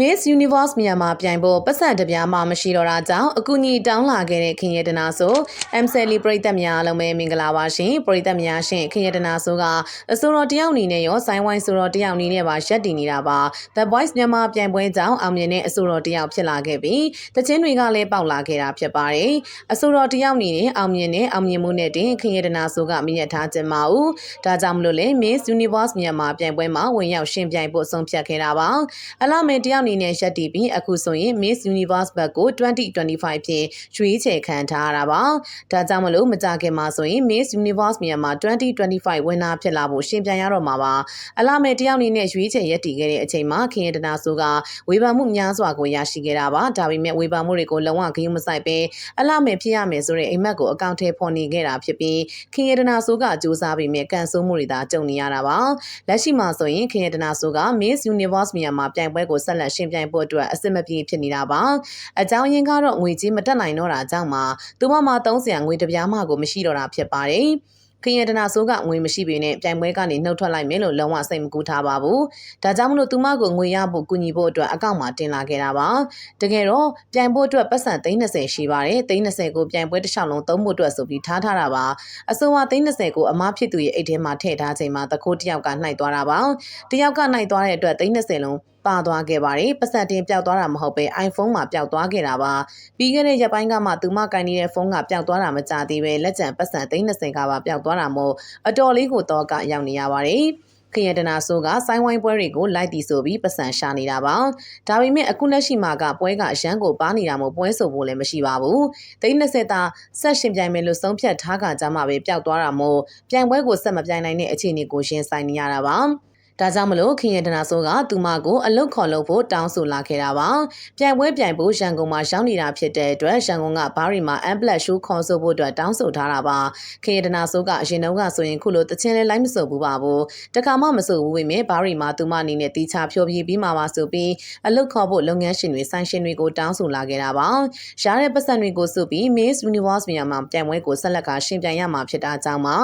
Miss Universe မြန်မာပြိုင်ဖို့ပတ်စံတစ်ပြားမှမရှိတော့တာကြောင့်အကူအညီတောင်းလာခဲ့တဲ့ခင်ရတနာဆို M Sally ပရိသတ်များအားလုံးပဲမင်္ဂလာပါရှင်ပရိသတ်များရှင်ခင်ရတနာဆိုကအစိုးရတယောက်အနေနဲ့ရောဆိုင်းဝိုင်းဆိုရတယောက်အနေနဲ့ပါရက်တည်နေတာပါ The Voice မြန်မာပြိုင်ပွဲကြောင့်အောင်မြင်တဲ့အစိုးရတယောက်ဖြစ်လာခဲ့ပြီးတခြင်းတွေကလည်းပေါက်လာခဲ့တာဖြစ်ပါတယ်အစိုးရတယောက်အနေနဲ့အောင်မြင်တဲ့အောင်မြင်မှုနဲ့တင်ခင်ရတနာဆိုကမြင့်ထားခြင်းမအောင်ဒါကြောင့်မလို့လေ Miss Universe မြန်မာပြိုင်ပွဲမှာဝင်ရောက်ရှင်ပြိုင်ဖို့ဆုံးဖြတ်ခဲ့တာပါအလားမေတယောက်အနေနဲ့ရက်တည်ပြီးအခုဆိုရင် Miss Universe ဘက်ကို2025ဖြင့်ရွေးချယ်ခံထားရတာပါ။ဒါကြောင့်မလို့မကြခင်မှာဆိုရင် Miss Universe မြန်မာ2025ဝင်နာဖြစ်လာဖို့ရှင်ပြန်ရတော့မှာပါ။အလားမဲ့တယောက်အနေနဲ့ရွေးချယ်ရက်တည်ခဲ့တဲ့အချိန်မှာခင်ရတနာဆိုကဝေဖန်မှုများစွာကိုရရှိခဲ့တာပါ။ဒါပေမဲ့ဝေဖန်မှုတွေကိုလုံးဝဂရုမစိုက်ပဲအလားမဲ့ဖြစ်ရမယ်ဆိုတဲ့အိမ်မက်ကိုအကောင့်ထဲပေါ်နေခဲ့တာဖြစ်ပြီးခင်ရတနာဆိုကစူးစမ်းပြီးမြဲကန်ဆိုးမှုတွေသာကြုံနေရတာပါ။လက်ရှိမှာဆိုရင်ခင်ရတနာဆိုက Miss Universe မြန်မာပြိုင်ပွဲကိုဆက်လက်ရှင်ပြိုင်ဖို့အတွက်အဆင်မပြေဖြစ်နေတာပါအကြောင်းရင်းကတော့ငွေကြေးမတက်နိုင်တော့တာကြောင့်မှသူမမှာသုံးစရာငွေတစ်ပြားမှကိုမရှိတော့တာဖြစ်ပါတယ်ခင်ရတနာဆိုးကငွေမရှိပေနဲ့ပြိုင်ပွဲကနေနှုတ်ထွက်လိုက်မယ်လို့လုံးဝစိတ်မကူထားပါဘူး။ဒါကြောင့်မလို့သူမကိုငွေရဖို့ကူညီဖို့အတွက်အကောင့်မှာတင်လာခဲ့တာပါ။တကယ်တော့ပြိုင်ပွဲအတွက်ပတ်စံ30ရှိပါတယ်။30ကိုပြိုင်ပွဲတစ်လျှောက်လုံးသုံးဖို့အတွက်ဆိုပြီးထားထားတာပါ။အစိုးရ30ကိုအမားဖြစ်သူရဲ့အိတ်ထဲမှာထည့်ထားချိန်မှာတကိုးတယောက်ကနှိုက်သွားတာပါ။တယောက်ကနှိုက်သွားတဲ့အတွက်30လုံးပါသွားခဲ့ပါတယ်ပတ်စံတင်ပျောက်သွားတာမဟုတ်ပဲ iPhone မှာပျောက်သွားခဲ့တာပါပြီးခဲ့တဲ့ရက်ပိုင်းကမှသူမကင်နေတဲ့ဖုန်းကပျောက်သွားတာမကြသေးပဲလက်ကျန်ပတ်စံ30ကပါပျောက်သွားတာမို့အတော်လေးကိုတော့ကရောက်နေရပါတယ်ခရတနာဆိုးကဆိုင်းဝိုင်းပွဲတွေကိုလိုက်တီဆိုပြီးပတ်စံရှာနေတာပါဒါပေမဲ့အခုလက်ရှိမှာကပွဲကအရန်ကိုပါနေတာမို့ပွဲဆိုဖို့လည်းမရှိပါဘူးသိန်း20တာဆက်ရှင်ပြိုင်မယ်လို့ဆုံးဖြတ်ထားကကြမှာပဲပျောက်သွားတာမို့ပြိုင်ပွဲကိုဆက်မပြိုင်နိုင်တဲ့အခြေအနေကိုရင်ဆိုင်နေရတာပါ ဒါကြောင့်မလို့ခင်ရတနာဆိုးကသူမကိုအလုတ်ခေါ်လို့ဖို့တောင်းဆိုလာခဲ့တာပါ။ပြိုင်ပွဲပြိုင်ဖို့ရန်ကုန်မှာရောက်နေတာဖြစ်တဲ့အတွက်ရန်ကုန်ကဘားရီမှာအမ်ပလက်ရှိုးခေါ်ဆိုဖို့အတွက်တောင်းဆိုထားတာပါ။ခင်ရတနာဆိုးကအရင်တုန်းကဆိုရင်ခုလိုတချင်းလဲလိုက်မဆိုဘူးပါဘူး။တခါမှမဆိုဘူးပေမဲ့ဘားရီမှာသူမအနေနဲ့တီချဖြိုးပြပြီးမှပါဆိုပြီးအလုတ်ခေါ်ဖို့လုပ်ငန်းရှင်တွေဆိုင်ရှင်တွေကိုတောင်းဆိုလာခဲ့တာပါ။ရတဲ့ပတ်စံတွေကိုစုပြီး Miss Universe မြန်မာပြိုင်ပွဲကိုဆက်လက်ကရှင်ပြိုင်ရမှာဖြစ်တာကြောင့်မှ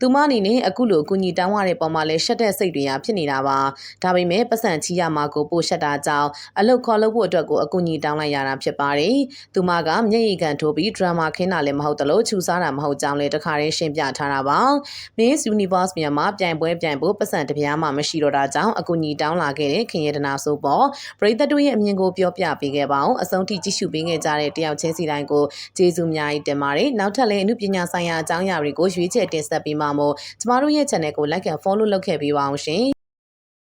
သူမအနေနဲ့အခုလိုအကူအညီတောင်းရတဲ့ပုံမှာလဲရှက်တဲ့စိတ်တွေရဖြစ်နေတာပါဒါပေမဲ့ပတ်စံချီရမှာကိုပို့ရှက်တာကြောင့်အလုတ်ခေါ်လို့ဖို့အတွက်ကိုအကူအညီတောင်းလိုက်ရတာဖြစ်ပါတယ်သူမကမျက်ရည်ကန်ထိုးပြီးဒရမာခင်းတာလည်းမဟုတ်တလို့ခြူစားတာမဟုတ်ကြောင်းလည်းတခါတည်းရှင်းပြထားတာပါ Miss Universe မြန်မာပြိုင်ပွဲပြိုင်ဖို့ပတ်စံတပြားမှမရှိတော့တာကြောင့်အကူအညီတောင်းလာခဲ့တဲ့ခင်ရတနာဆိုပေါ်ပရိသတ်တို့ရဲ့အမြင်ကိုပြောပြပေးခဲ့ပါအောင်အဆုံးထိကြည့်ရှုပေးခဲ့ကြတဲ့တယောက်ချင်းစီတိုင်းကိုကျေးဇူးအများကြီးတင်ပါတယ်နောက်ထပ်လည်းအမှုပညာဆိုင်ရာအကြောင်းအရာတွေကိုရွေးချယ်တင်ဆက်ပေးမှာမို့ကျမတို့ရဲ့ channel ကို like and follow လုပ်ခဲ့ပေးပါအောင်ရှင်